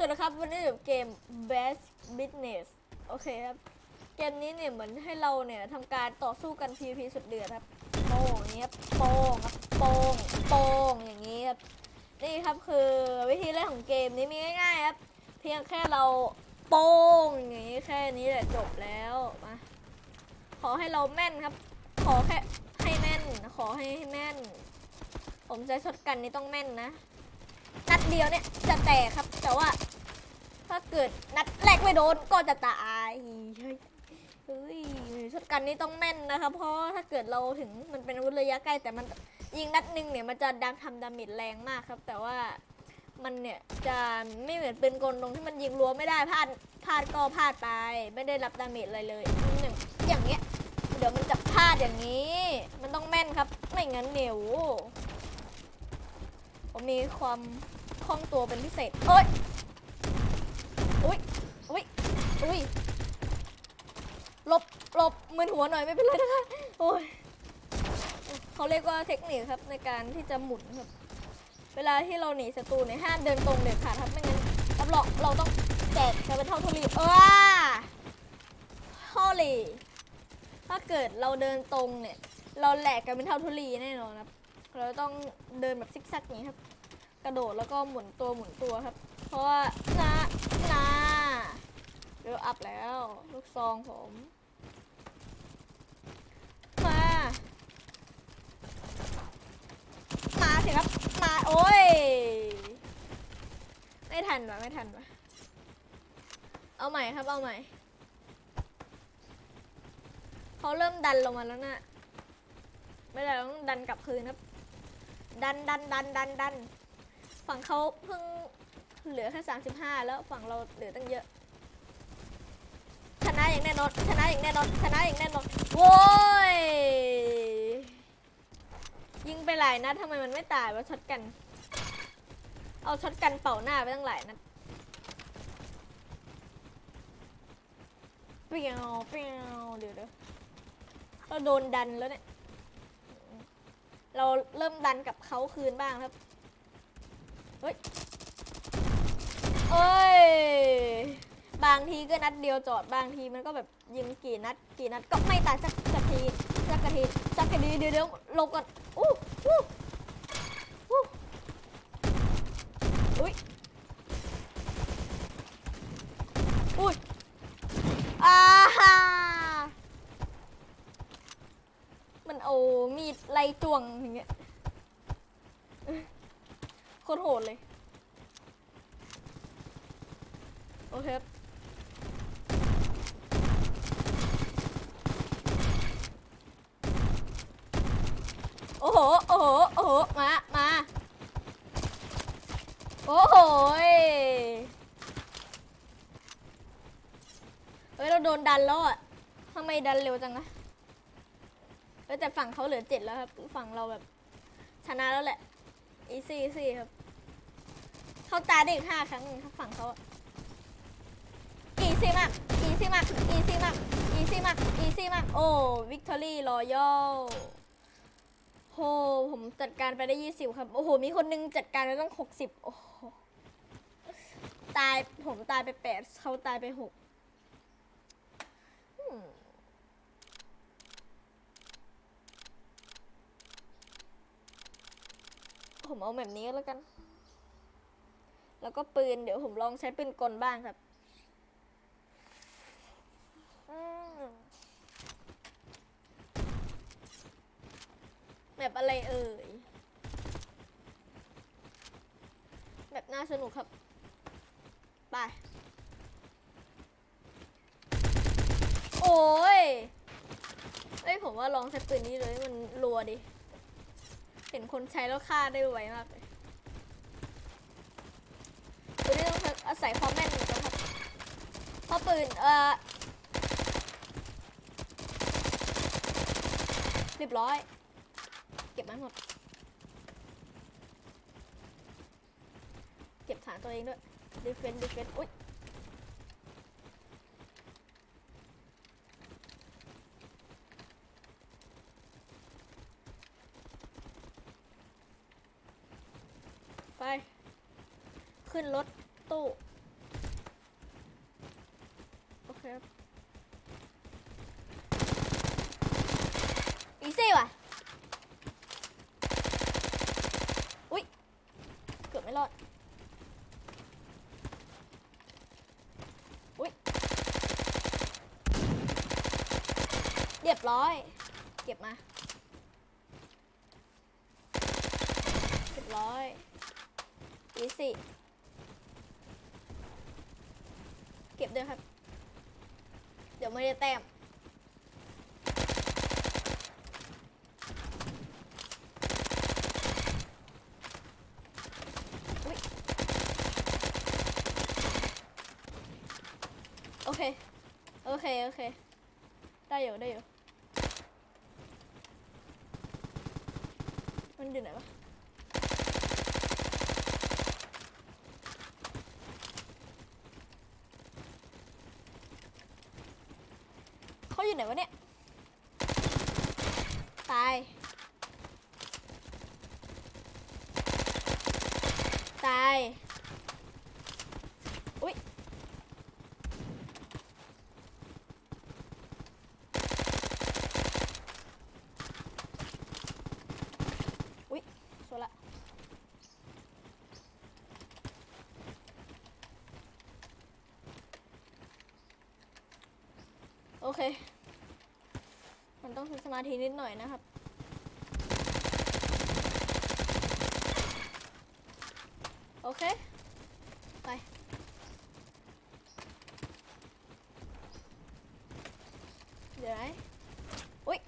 สวัสดีครับวันนี้อยู่เกม Best Business โอเคครับ เกมนี้เนี่ยเหมือนให้เราเนี่ยทำการต่อสู้กัน PVP สุดเดือดครับโป้งอย่างนี้ครับโป้งครับโป้งโป้งอย่างนี้ครับนี่ครับคือวิธีเล่นของเกมนี้มีง่ายๆครับ เพียงแค่เราโป้งอย่างนี้แค่นี้แหละจบแล้วมาขอให้เราแม่นครับ ขอแค่ให้แม่น ขอให้ให้แม่น ผมใช้ช็อตกันนี่ต้องแม่นนะ นัดเดียวเนี่ยจะแตกครับ แต่ว่า ถ้าเกิดนัดแรกไม่โดนก็จะตายเฮ้ยเฮ้ยช็อตกันนี่ต้องแม่นนะครับ เพราะถ้าเกิดเราถึงมันเป็นอาวุธระยะใกล้ แต่มันยิงนัดหนึ่งเนี่ยมันจะดังทำดาเมจแรงมากครับ แต่ว่ามันเนี่ยจะไม่เหมือนปืนกลตรงที่มันยิงรัวไม่ได้พลาดพลาดก็พลาดไป ไม่ได้รับดาเมจอะไรเลยอย่างอย่างเงี้ยเดี๋ยวมันจะพลาดอย่างนี้ มันต้องแม่นครับ ไม่งั้นเหนียวผมมีความ คล่องตัวเป็นพิเศษเอ้ยอุ้ยอุ้ยอุ้ยหลบหลบมือหัวหน่อยไม่เป็นไรนะคะโอ้ยเขาเรียกว่าเทคนิคครับในการที่จะหมุนครับเวลาที่เราหนีศัตรูเนี่ยห้ามเดินตรงเด็ดขาดครับไม่งั้นรับรองเราต้องแจกกลายเป็นเท่าทุลีเออฮอลีถ้าเกิดเราเดินตรงเนี่ย เราแหลกกันเป็นเท่าทุลีแน่นอนครับ เราต้องเดินแบบซิกแซกอย่างนี้ครับ ระโดดแล้วก็หมุนตัวหมุนตัวครับ เพราะว่านะนะเดี๋ยวอัพแล้ว ลูกซองผมมามาสิครับมาโอ้ยไม่ทันวะไม่ทันวะเอาใหม่ครับเอาใหม่เขาเริ่มดันลงมาแล้วนะไม่ได้ต้องดันกลับคืนครับ ดันดันดันดันดัน ฝั่งเขาเพิ่งเหลือแค่35 แล้วฝั่งเราเหลือตั้งเยอะ ชนะอย่างแน่นอนชนะอย่างแน่นอนชนะอย่างแน่นอนโว้ยยิงไปหลายนัดทำไมมันไม่ตายวะช็อตกัน เอาช็อตกันเป่าหน้าไปตั้งหลายนัดเปียวเปียวเดี๋ยวเดี๋ยวเราโดนดันแล้วเนี่ย เราเริ่มดันกับเขาคืนบ้างครับ เฮ้ยเอ้ย บางทีก็นัดเดียวจอด บางทีมันก็แบบยิงกี่นัด กี่นัดก็ไม่ตายสักสักทีสักทีสักทีเดี๋ยวเดี๋ยวลบก่อนอู้อู้อู้อุ้ยอุ้ยอ่าฮ่ามันเอามีดไล่จ้วงอย่างเงี้ย คตรโหดเลย โอเคโอ้โห โอ้โห โอ้โห มา มา โอ้โหเฮ้ย เราโดนดันแล้วอะทำไมดันเร็วจังอะเฮ้ยแต่ฝั่งเขาเหลือเจ็ดแล้วครับ ฝั่งเราแบบ ชนะแล้วแหละ อีซี่อีซี่ครับ เขาตาได้อีกห้าครั้งครับฝั่งเขาอีซี่มากอีซี่มากอีซี่มากอีซี่มากอีซี่มาก โอ้วิกตอรี่รอยัลโหผมจัดการไปได้ยี่สิบครับ โอ้โห มีคนนึงจัดการไปตั้งหกสิบโอ้โหตายผมตายไปแปดเขาตายไปหกผมเอาแบบนี้แล้วกัน แล้วก็ปืนเดี๋ยวผมลองใช้ปืนกลบ้างครับแบบอะไรเอ่ยแบบน่าสนุกครับ ไป โอ้ยเอ้ยผมว่าลองใช้ปืนนี้เลยมันรัวดิ เห็นคนใช้แล้วฆ่าได้ไวมากเลยปืนนี้ต้ องอาศัยความแม่นนกันครับเพราะปืนเอ่อเรียบร้อย เก็บมันหมด เก็บฐานตัวเองด้วยดีเฟนดีเฟนอุ้ยไป ขึ้นรถ ตู้ครับอีซี่ว่ะอุ๊ยเกือบไม่รอดอุ๊ยเรียบร้อย เก็บมาเรียบร้อยอีซี่ เด้วยครับ เดี๋ยวไม่ได้แต้มโอเค โอเค โอเค ได้อยู่ ได้อยู่ มันอยู่ไหนวะ เขาอยู่ ไหนวะเนี่ย ตาย ตาย อุ๊ยอุ๊ยสวยละโอเค ต้องใช้สมาธินิดหน่อยนะครับ โอเค ไปเดี๋ยวไหนอุ๊ย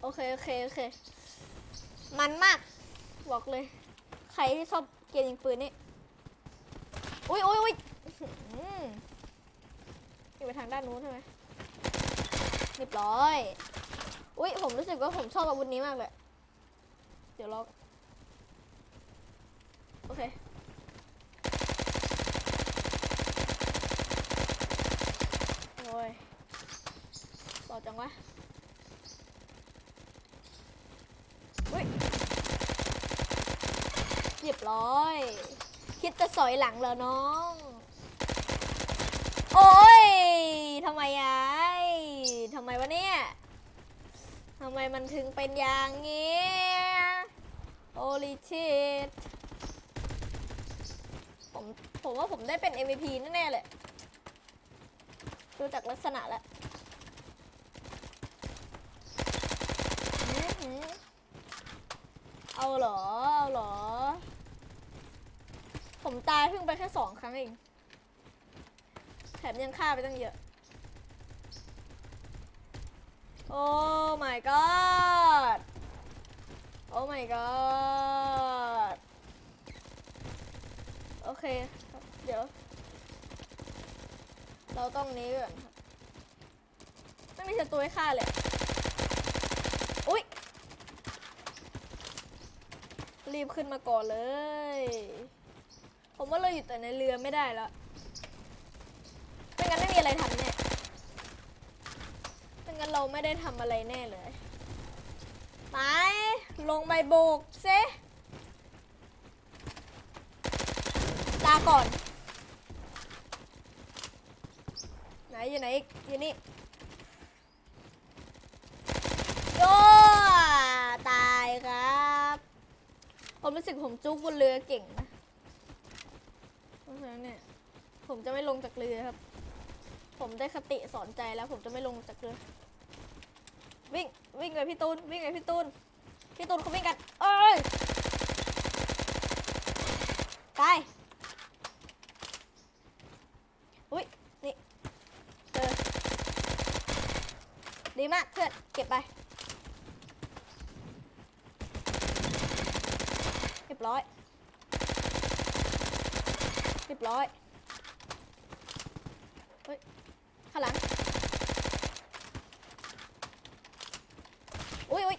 โอเค โอเค โอเค มันมาก บอกเลย ใครที่ชอบเกมยิงปืนนี่ อุ้ยอุ้ยอุ้ยอื้อหืออยู่ไปทางด้านนู้นใช่ไหมเรียบร้อย อุ้ยผมรู้สึกว่าผมชอบอาวุธนี้มากเลย เดี๋ยวลองโอเค โอ้ยบอกจังวะอุ้ยเรียบร้อย คิดจะสอยหลังเหรอน้อง โอ้ยทำไมยายทำไมวะเนี่ยทำไมมันถึงเป็นอย่างงี้โอลิชิตผมผมว่าผมได้เป็น MVP แน่ๆเลยดูจากลักษณะแล้วอื้อหือเอาเหรอเอาเหรอ ผมตายเพิ่งไปแค่สองครั้งเอง แถมยังฆ่าไปตั้งเยอะ โอ้ my god โอ้ my god โอเคครับ เดี๋ยว เราต้องนี้ก่อนครับไม่มีศัตรูให้ฆ่าเลยอุ๊ยรีบขึ้นมาก่อนเลย ผมว่าเราอยู่แต่ในเรือไม่ได้แล้วไม่งั้นไม่มีอะไรทำแน่ไม่งั้นเราไม่ได้ทำอะไรแน่เลย ไป ลงไปโบกเซลาก่อน ไหนอยู่ไหนอีกอยู่นี่โย่ตายครับ ผมรู้สึกผมจุกบนเรือเก่งนะ ราะฉะนั้นเนี่ย ผมจะไม่ลงจากเรือครับ ผมได้คติสอนใจแล้ว ผมจะไม่ลงจากเรือ วิ่งวิ่งเลยพี่ตูนวิ่งเลยพี่ตูนพี่ตูนเขาวิ่งกันเอ้ยตายอุ้ยนี่เจอดีมากเพื่อนเก็บไปเรียบร้อย เรียบร้อย เฮ้ย ข้างหลังอุ้ยอุ้ย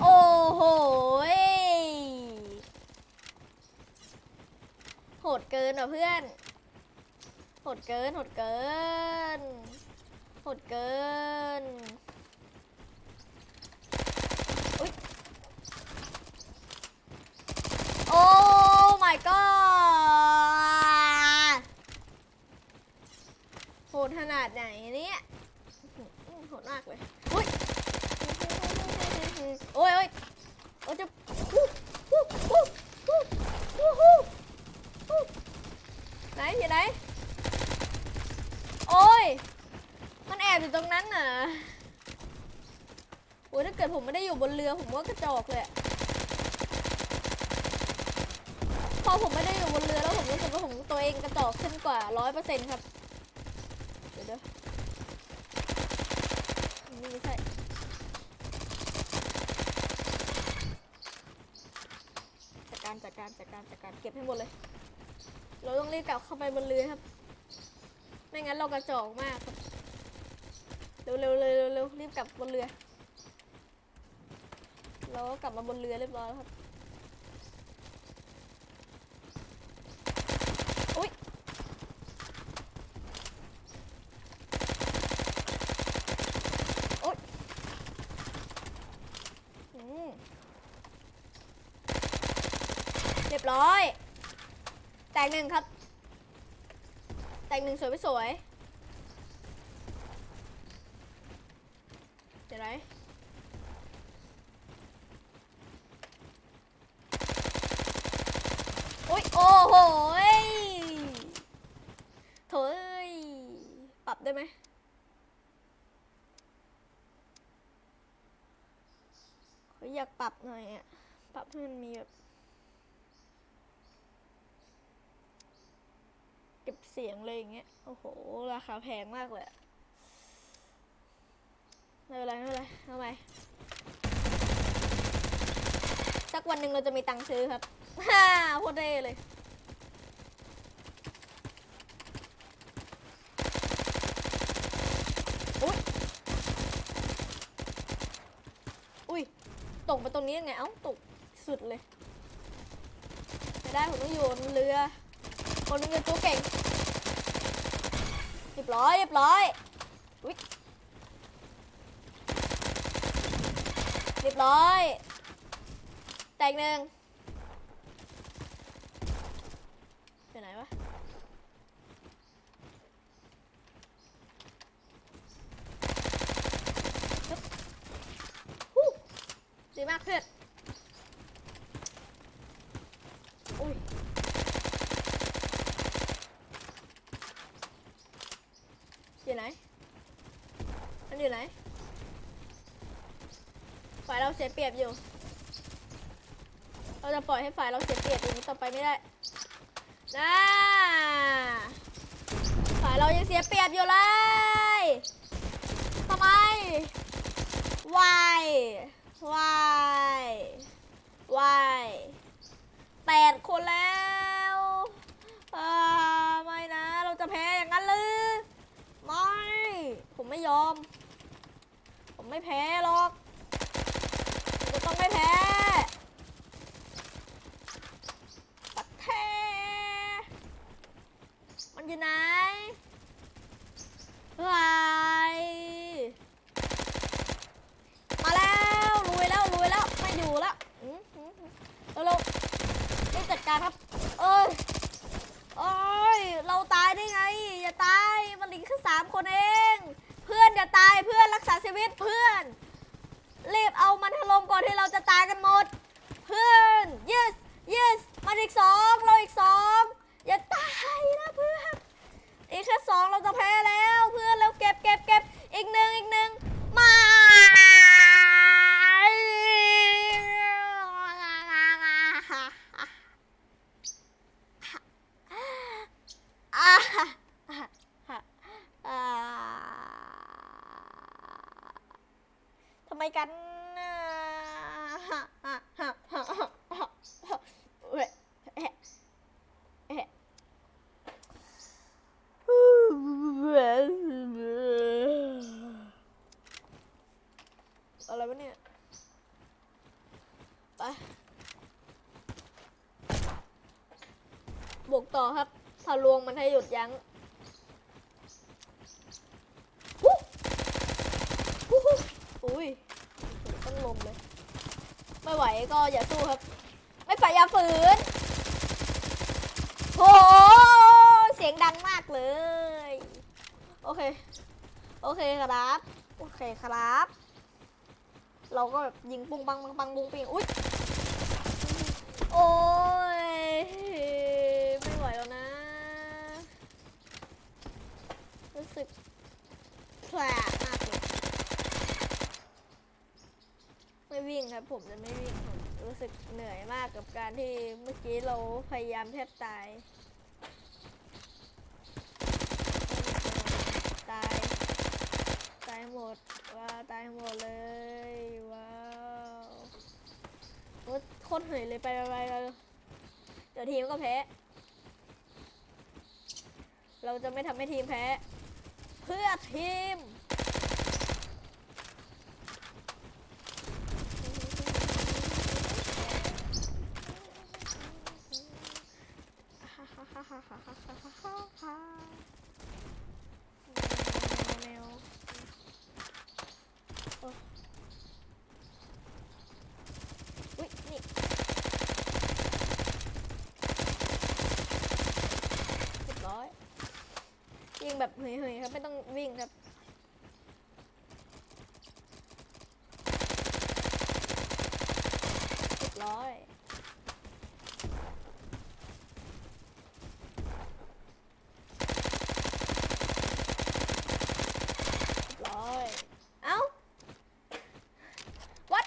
โอ้โหยโหดเกินว่ะเพื่อน โหดเกิน โหดเกิน โหดเกิน ขนาดไหนเนี่ยโหดมากเลยโอ้ยโอ้ยโอ้จะไหนอยู่ไหน โอ้ย มันแอบอยู่ตรงนั้นน่ะโอ้ยถ้าเกิดผมไม่ได้อยู่บนเรือผมว่ากระจอกเลยพอผมไม่ได้อยู่บนเรือแล้วผมรู้สึกว่าผมตัวเองกระจอกขึ้นกว่าร้อยเปอร์เซ็นต์ครับ ไม่ใช่จัดการจัดการจัดการจัดการเก็บให้หมดเลย เราต้องรีบกลับเข้าไปบนเรือครับ ไม่งั้นเรากระจอกมากครับเร็วเร็วเร็วเร็วเร็วรีบกลับ บนเรือ เราก็กลับมาบนเรือเรียบร้อยแล้วครับ อุ้ยอุ๊ยอืมเร้อย แตกหนึ่งครับ แตกหนึ่งสวยไม่สวย เดี๋ยวไหนอุ้ย โอ้โหยโถยปรับได้ไหมเฮ้ยอยากปรับหน่อยอะ ปรับให้มันมีแบบ เก็บเสียงเลยอย่างเงี้ย โอ้โห ราคาแพงมากเลยไม่เป็นไรไม่เป็นไรเอาไปสักวันหนึ่งเราจะมีตังค์ซื้อครับ ฮ่าโคตรเท่เลย อุ้ย อุ้ย ตกไปตรงนี้ยังไง เอ้า ตกสุดเลย ไม่ได้ผมต้องอยู่บนเรือ คนนึงเป็นตัวเก่ง ยบร้อยเรียบร้อยอุ๊ยเรียบร้อย แตกหนึ่งไปไหนวะ ฮึบฮู้ดีมากเพื่อนอุ้ย อยู่ไหน มันอยู่ไหน ฝ่ายเราเสียเปรียบอยู่ เราจะปล่อยให้ฝ่ายเราเสียเปรียบอย่างนี้ต่อไปไม่ได้นะฝ่ายเรายังเสียเปรียบอยู่เลยทำไม why why why แปดคนแล้วอไม่นะ เราจะแพ้อย่างนั้นหรือไม่ ผมไม่ยอม ผมไม่แพ้หรอกผมจะต้องไม่แพ้ปัดแท้มัน อยู่ไหนว้าแล้วลุยแล้วลุยแล้ว ไม่อยู่แล้วอื้อหือหือเร็วๆรีบจัดการครับ เอ้ย โอ้ย เราตายได้ไง อย่าตาย มันเหลือแค่สามคนเอง เพื่อนอย่าตาย เพื่อนรักษาชีวิตเพื่อน รีบเอามันถล่มก่อนที่เราจะตายกันหมด เพื่อน yes yes มันอีกสองเราอีกสองอย่าตายนะเพื่อน อีกแค่สองเราจะแพ้แล้ว เพื่อนแล้วเก็บเก็บเก็บอีกหนึ่งอีกหนึ่งมา อ่าอ่าทำไม กันน่ะเว้ยเอะเอ๊ะอะไรวะเนี่ย ไป บวกต่อครับ ทะลวงมันให้หยุดยั้งฮู้ฮู้ฮู้อุ้ยต้อง ลมเลย ไม่ไหวก็อย่าสู้ครับ ไม่ฝ่ายอย่าฝืนโอ้โหเสียงดังมากเลย โอเค โอเคครับ โอเคครับ เราก็แบบยิงปุ้งปังปังปังปุ้งปิงอุ้ยโอ้ย ไม่ไหวแล้วนะ รู้สึกแผลมากเลย ครับ ผม จะไม่วิ่งผมรู้สึกเหนื่อยมากกับการที่เมื่อกี้เราพยายามแทบตาย ตาย ตายหมด ว้าว ตายหมดเลย ว้าวโคตรเหนื่อยเลยไปไปไปเดี๋ยวทีมก็แพ้ เราจะไม่ทำให้ทีมแพ้ เพื่อทีมวโอ้อุ๊ยนี่ เรียบร้อย ยิงแบบเฮยๆครับ ไม่ต้องวิ่งครับ เรียบร้อย เรียบร้อย เอ้า what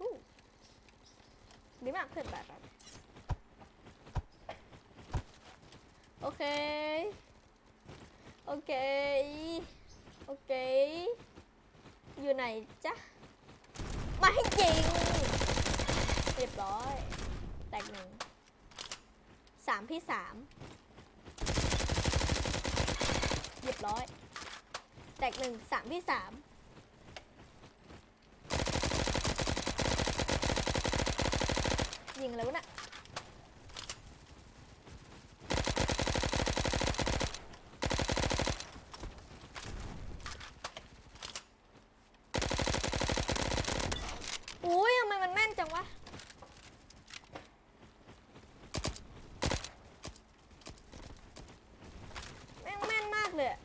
อู้ ดีมากเพื่อนแบบแบบโอเค โอเค โอเค อยู่ไหนจ๊ะ มาให้จริง เรียบร้อย แตกหนึ่ง สามพี่สาม เรียบร้อย แตกหนึ่งสามพี่สาม ยิงแล้วนะ่ะอุ้ยทำไมมันแม่นจังวะ แม่งแม่นมากเลยอะ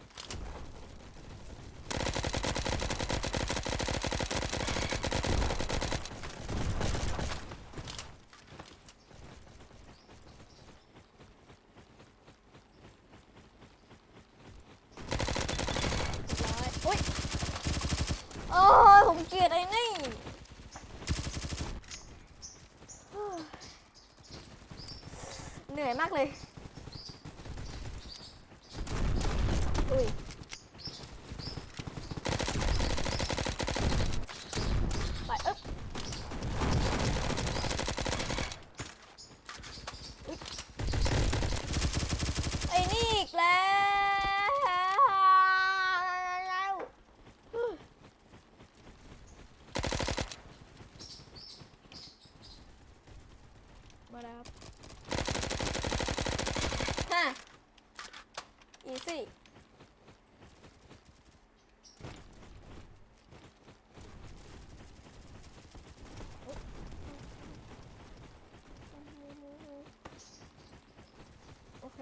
เรียบร้อยโอ๊ยโอ้ยผมเกลียดไอ้นี่เฮ้ย เหนื่อยมากเลย อุ้ย ไปอึ๊บอุ๊ยไอ้นี่อีกแล้ว มาแล้วครับฮะ อีซี่ โอเค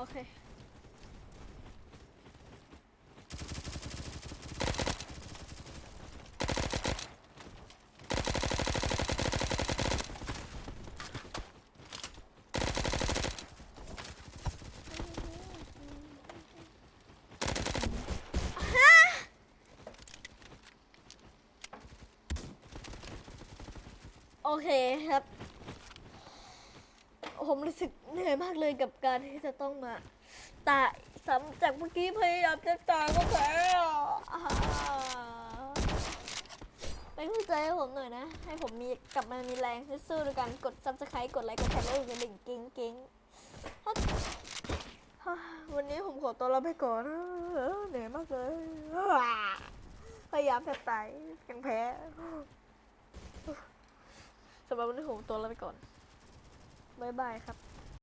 โอเค โอเคครับ ผมรู้สึกเหนื่อยมากเลยกับการที่จะต้องมาตายซ้ำจากเมื่อกี้พยายามจะตายก็แพ้อะอ่าเป็นกำลังใจให้ผมหน่อยนะ ให้ผมมีกลับมามีแรงสู้ๆด้วยกันกดซับสไครต์กดไลค์กดแชร์แล้วกดกระดิ่งกิ้งกิ้งวันนี้ผมขอตัวลาไปก่อนเหนื่อยมากเลยพยายามแทบตายยังแพ้สำหรับวันนี้ผมตัวลาไปก่อน บ๊ายบายครับ